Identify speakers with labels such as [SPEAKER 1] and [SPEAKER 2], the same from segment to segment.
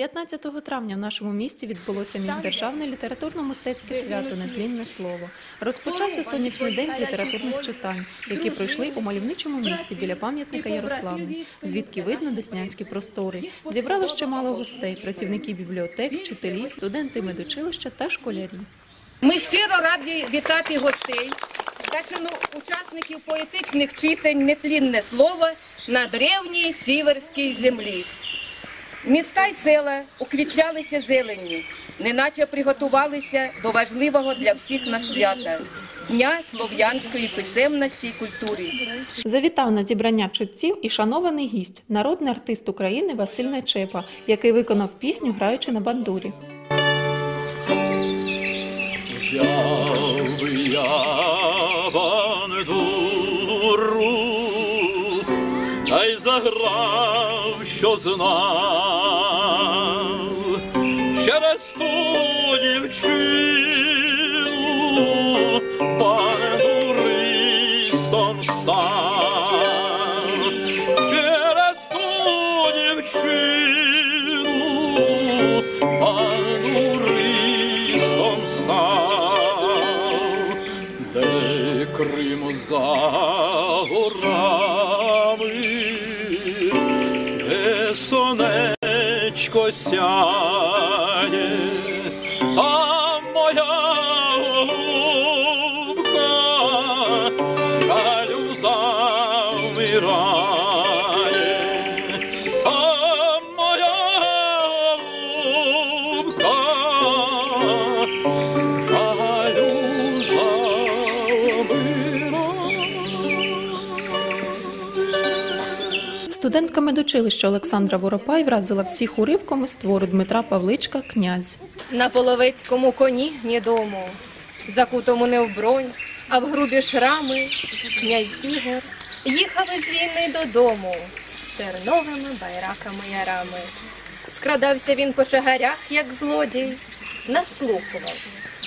[SPEAKER 1] 19 травня в нашому місті відбулося міждержавне літературно-мистецьке свято Нетлінне слово. Розпочався сонячний день з літературних читань, які пройшли у мальовничому місті біля пам'ятника Ярославни, звідки видно деснянські простори. Зібрало ще мало гостей, працівники бібліотек, вчителі, студенти медучилища та школярі.
[SPEAKER 2] Ми щиро раді вітати гостей та шану учасників поетичних читань «Нетлінне слово» на древній сіверській землі. Міста й села уквічалися зеленню, неначе приготувалися до важливого для всіх нас свята Дня слов'янської писемності і культури.
[SPEAKER 1] Завітав на зібрання читців і шанований гість, народний артист України Василь Нечепа, який виконав пісню, граючи на бандурі.
[SPEAKER 3] Взяв я та й заграв, що знав, через ту дівчину бандуристом став, через ту дівчину бандуристом став, де Крим за горами, сонечко
[SPEAKER 1] Студентка медучилища Олександра Воропай вразила всіх уривком із твору Дмитра Павличка Князь.
[SPEAKER 2] На половецькому коні гнідому, закутому не в бронь, а в грубі шрами, князь Ігор їхав із війни додому, терновими байраками ярами. Скрадався він по шагарях, як злодій, наслухував,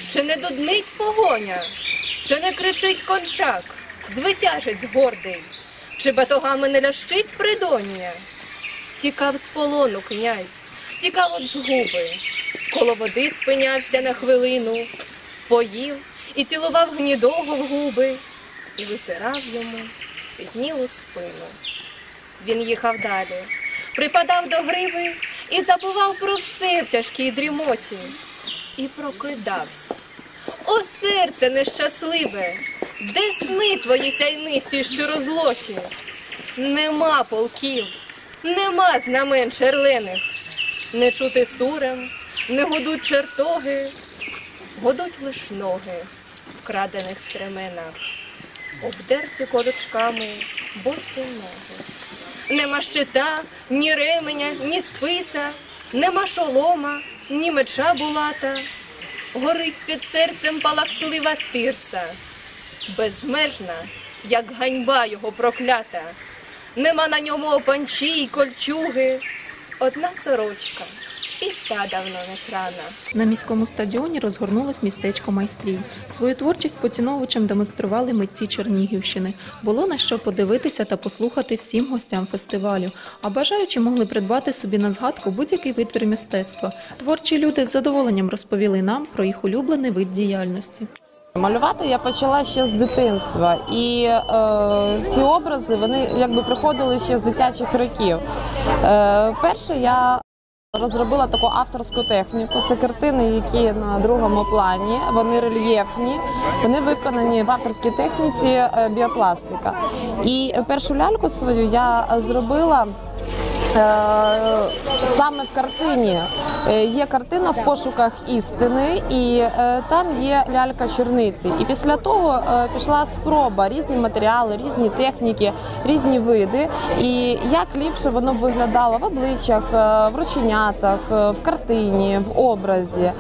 [SPEAKER 2] чи не дуднить погоня, чи не кричить кончак, звитяжець гордий, чи батогами не лящить придоння. Тікав з полону князь, тікав от згуби, коло води спинявся на хвилину, поїв і цілував гнідого в губи, і витирав йому спітнілу спину. Він їхав далі, припадав до гриви і забував про все в тяжкій дрімоті. І прокидався. О, серце нещасливе, де сни твої сяйнисті щорозлоті? Нема полків, нема знамен черлених, не чути сурем, не гудуть чертоги, годуть лиш ноги в крадених стременах, обдерті колючками босі ноги. Нема щита, ні ременя, ні списа, нема шолома, ні меча булата. Горить під серцем палахтлива тирса, безмежна, як ганьба його проклята. Нема на ньому опанчі й кольчуги, одна сорочка, і та давно не крана.
[SPEAKER 1] На міському стадіоні розгорнулось містечко майстрів. Свою творчість поціновувачам демонстрували митці Чернігівщини. Було на що подивитися та послухати всім гостям фестивалю. А бажаючі могли придбати собі на згадку будь-який витвір мистецтва. Творчі люди з задоволенням розповіли нам про їх улюблений вид діяльності.
[SPEAKER 4] Малювати я почала ще з дитинства, і е, ці образи вони якби приходили ще з дитячих років. Е, перше я розробила таку авторську техніку. Це картини, які на другому плані, вони рельєфні, вони виконані в авторській техніці е, біопластика. І першу ляльку свою я зробила. Е, Саме в картині Е, є картина в пошуках істини, і е, там є лялька черниці. І після того пішла спроба різні матеріали, різні техніки, різні види. І як ліпше воно б виглядало в обличчях, в рученятах, в картині, в образі.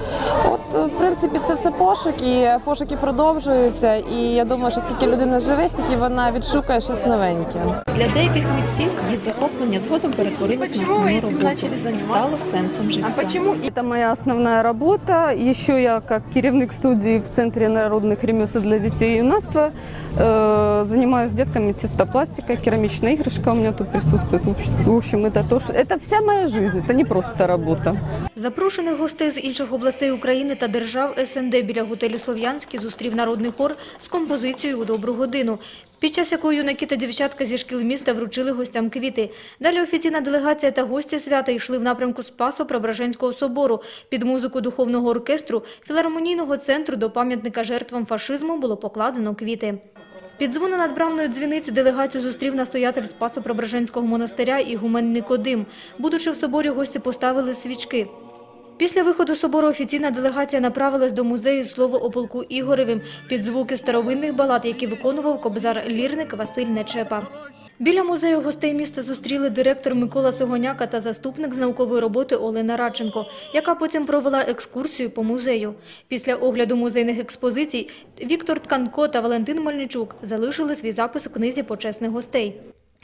[SPEAKER 4] От в принципі, це все пошуки, пошуки продовжуються, і я думаю, що скільки людина живе, стільки вона відшукає щось новеньке.
[SPEAKER 1] Для деяких митців її захоплення згодом перетворилось на основну роботу і стало сенсом життя.
[SPEAKER 5] Это моя основная работа. Еще я как керівник студии в Центре народных ремесел для детей и юнацтва э, занимаюсь с детками тестопластикой, керамичная игрушка у меня тут присутствует. В общем- В общем, это тоже, это вся моя жизнь, это не просто работа.
[SPEAKER 6] Запрошених гостей з інших областей України та держав СНД біля готелю Слов'янський зустрів народний хор з композицією у добру годину, під час якої юнаки та дівчатка зі шкіл міста вручили гостям квіти. Далі офіційна делегація та гості свята йшли в напрямку Спасо-Преображенського собору. Під музику духовного оркестру філармонійного центру до пам'ятника жертвам фашизму було покладено квіти. Під дзвони над брамною дзвіниці делегацію зустрів настоятель Спасо-Преображенського монастиря Ігумен Никодим. Будучи в соборі, гості поставили свічки. Після виходу собору офіційна делегація направилась до музею слово о полку Ігоревим під звуки старовинних балад, які виконував кобзар-лірник Василь Нечепа. Біля музею гостей міста зустріли директор Микола Сигоняка та заступник з наукової роботи Олена Радченко, яка потім провела екскурсію по музею. Після огляду музейних експозицій Віктор Тканко та Валентин Мельничук залишили свій запис в книзі почесних гостей.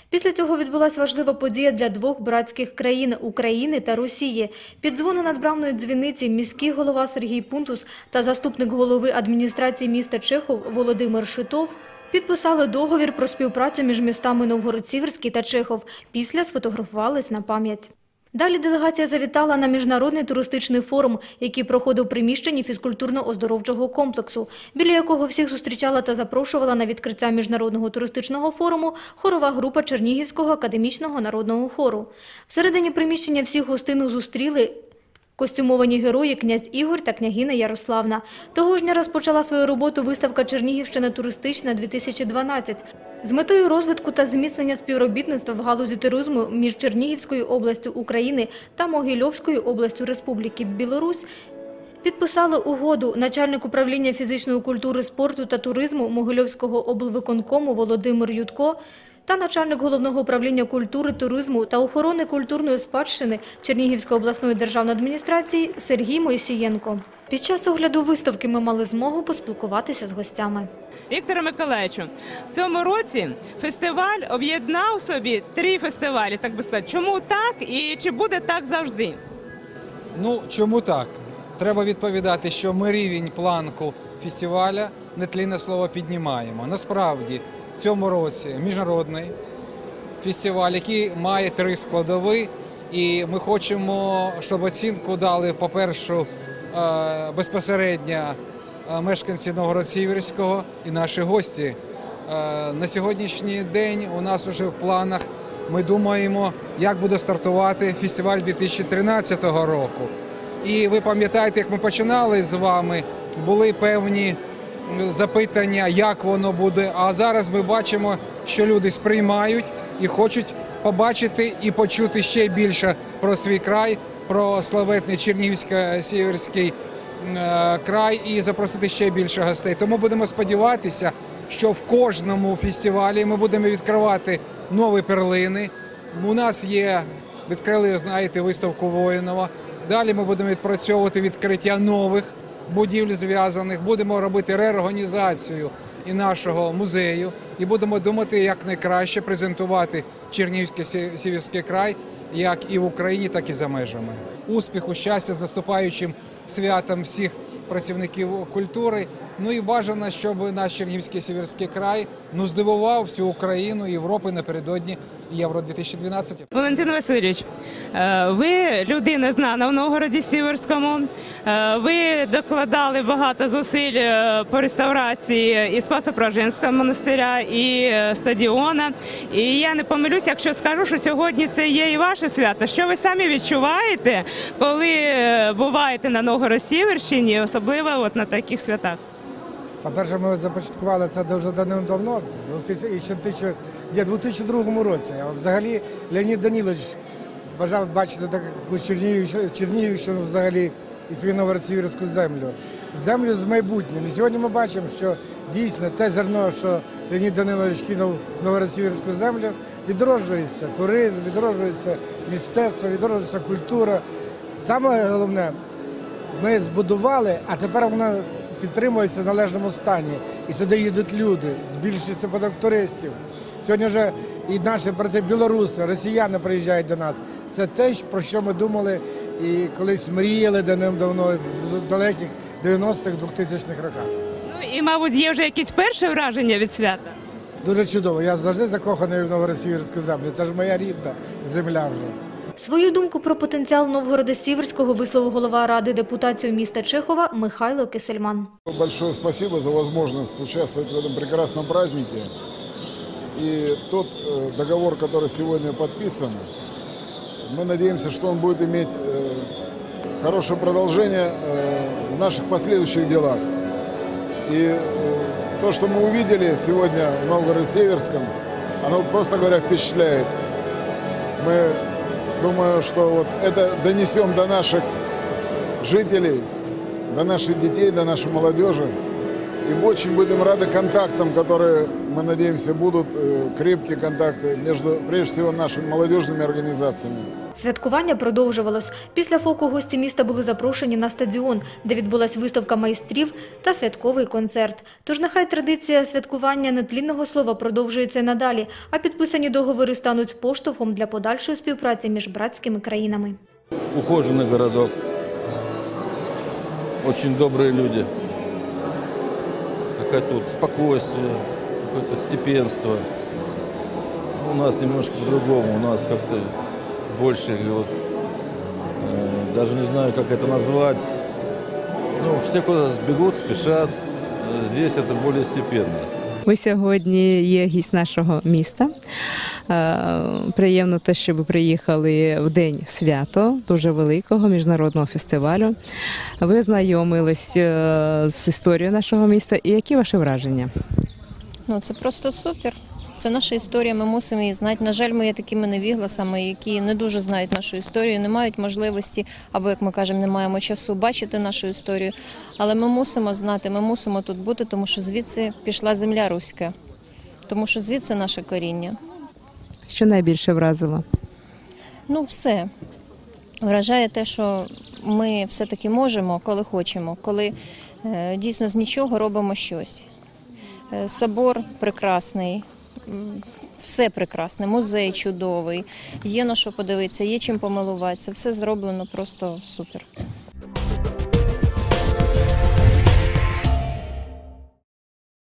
[SPEAKER 6] Після цього відбулася важлива подія для двох братських країн – України та Росії. Під дзвони надбравної дзвіниці міський голова Сергій Пунтус та заступник голови адміністрації міста Чехов Володимир Шитов підписали договір про співпрацю між містами Новгород-Сіверський та Чехов. Після сфотографувались на пам'ять. Далі делегація завітала на міжнародний туристичний форум, який проходив у приміщенні фізкультурно-оздоровчого комплексу, біля якого всіх зустрічала та запрошувала на відкриття міжнародного туристичного форуму хорова група Чернігівського академічного народного хору. Всередині приміщення всіх гостину зустріли Костюмовані герої князь Ігор та княгиня Ярославна. Того ж дня розпочала свою роботу виставка Чернігівщина туристична 2012 з метою розвитку та зміцнення співробітництва в галузі туризму між Чернігівською областю України та Могильовською областю Республіки Білорусь. Підписали угоду начальник управління фізичної культури, спорту та туризму Могильовського облвиконкому Володимир Ютко та начальник головного управління культури, туризму та охорони культурної спадщини Чернігівської обласної державної адміністрації Сергій Мойсієнко. Під час огляду виставки ми мали змогу поспілкуватися з гостями.
[SPEAKER 7] Вікторе Миколаївичу, в цьому році фестиваль об'єднав собі три фестивалі, так би сказати. Чому так і чи буде так завжди?
[SPEAKER 8] Ну чому так? Треба відповідати, що ми рівень планку фестиваля нетлінне слово піднімаємо. Насправді цьому році міжнародний фестиваль, який має три складови, і ми хочемо, щоб оцінку дали, по-перше, е, безпосередньо е, мешканці Новгород-Сіверського і наші гості. Е, На сьогоднішній день у нас вже в планах. Ми думаємо, як буде стартувати фестиваль 2013 року. І ви пам'ятаєте, як ми починали з вами, були певні запитання, як воно буде. А зараз ми бачимо, що люди сприймають і хочуть побачити і почути ще більше про свій край, про славетний Чернігівсько-Сіверський е, край і запросити ще більше гостей. Тому будемо сподіватися, що в кожному фестивалі ми будемо відкривати нові перлини. У нас є відкрили, знаєте, виставку Воїнова. Далі ми будемо відпрацьовувати відкриття нових будівель зв'язаних, будемо робити реорганізацію і нашого музею, і будемо думати, як найкраще презентувати Чернігівський Сі- Сіверський край, як і в Україні, так і за межами. Успіху, щастя з наступаючим святом всіх працівників культури. Ну і бажано, щоб наш Чернігівський Сіверський край ну здивував всю Україну і Європу напередодні Євро 2012.
[SPEAKER 7] Валентин Васильович, е, ви людина знана в Новгороді Сіверському. Е, Ви докладали багато зусиль е, по реставрації і Спасо-Преображенського монастиря, і стадіона. І я не помилюсь, якщо скажу, що сьогодні це є і ваше свято. Що ви самі відчуваєте, коли буваєте на Новгород-Сіверщині, особливо от на таких святах?
[SPEAKER 9] По-перше, ми започаткували це дуже давним-давно, в 2002 році. Взагалі Леонід Данілович бажав бачити таку Чернігівщину, взагалі і свою Новгород-Сіверську землю. Землю з майбутнім. І сьогодні ми бачимо, що дійсно те зерно, що Леонід Данилович кинув в землю, відроджується туризм, відроджується мистецтво, відроджується культура. Саме головне ми збудували, а тепер вона підтримується в належному стані. І сюди їдуть люди, збільшується поток туристів. Сьогодні вже і наші брати білоруси, росіяни приїжджають до нас. Це те, про що ми думали і колись мріяли давним-давно в далеких 90-х, 2000-х роках.
[SPEAKER 7] Ну і, мабуть, є вже якісь перше враження від свята.
[SPEAKER 9] Дуже чудово. Я завжди закоханий в Новгород-Сіверську землю. Це ж моя рідна земля вже.
[SPEAKER 6] Свою думку про потенціал Новгорода Сіверського висловив голова ради депутатів міста Чехова Михайло Кисельман.
[SPEAKER 10] Большое спасибо за возможность участвовать в этом прекрасном празднике. И тот э, договор, который сегодня подписан, мы надеемся, что он будет иметь э, хорошее продолжение э, в наших последующих делах. И э, то, что мы увидели сегодня в Новгороде-Северском, оно, просто говоря, впечатляет. Мы думаю, что вот это донесем до наших жителей, до наших детей, до нашей молодежи. И очень будем рады контактам, которые, мы надеемся, будут э, крепкие контакты между, прежде всего, нашими молодежными организациями.
[SPEAKER 6] Святкування продовжувалось. Після фоку гості міста були запрошені на стадіон, де відбулась виставка майстрів та святковий концерт. Тож нехай традиція святкування нетлінного слова продовжується й надалі, а підписані договори стануть поштовхом для подальшої співпраці між братськими країнами.
[SPEAKER 11] ухоженный городок. Очень добрые люди. Какое тут спокойствие, какое-то степенство. У нас немножко по-другому. У нас как-то больше вот, э, даже не знаю, как это назвать. Ну, все куда бегут, спешат. Э, Здесь это более степенно.
[SPEAKER 7] Ви сьогодні є гість нашого міста. Е, Приємно те, що ви приїхали в день свято дуже великого міжнародного фестивалю. Ви знайомились е, з історією нашого міста. І які ваші враження?
[SPEAKER 12] Ну це просто супер. Це наша історія, ми мусимо її знати. На жаль, ми є такими невігласами, які не дуже знають нашу історію, не мають можливості, або як ми кажемо, не маємо часу бачити нашу історію. Але ми мусимо знати, ми мусимо тут бути, тому що звідси пішла земля руська, тому що звідси наше коріння.
[SPEAKER 7] Що найбільше вразило?
[SPEAKER 12] Ну, все. Вражає те, що ми все-таки можемо, коли хочемо, коли е, дійсно з нічого робимо щось. Е, Собор прекрасний, все прекрасне, музей чудовий, є на що подивитися, є чим помилуватися. Все зроблено просто супер.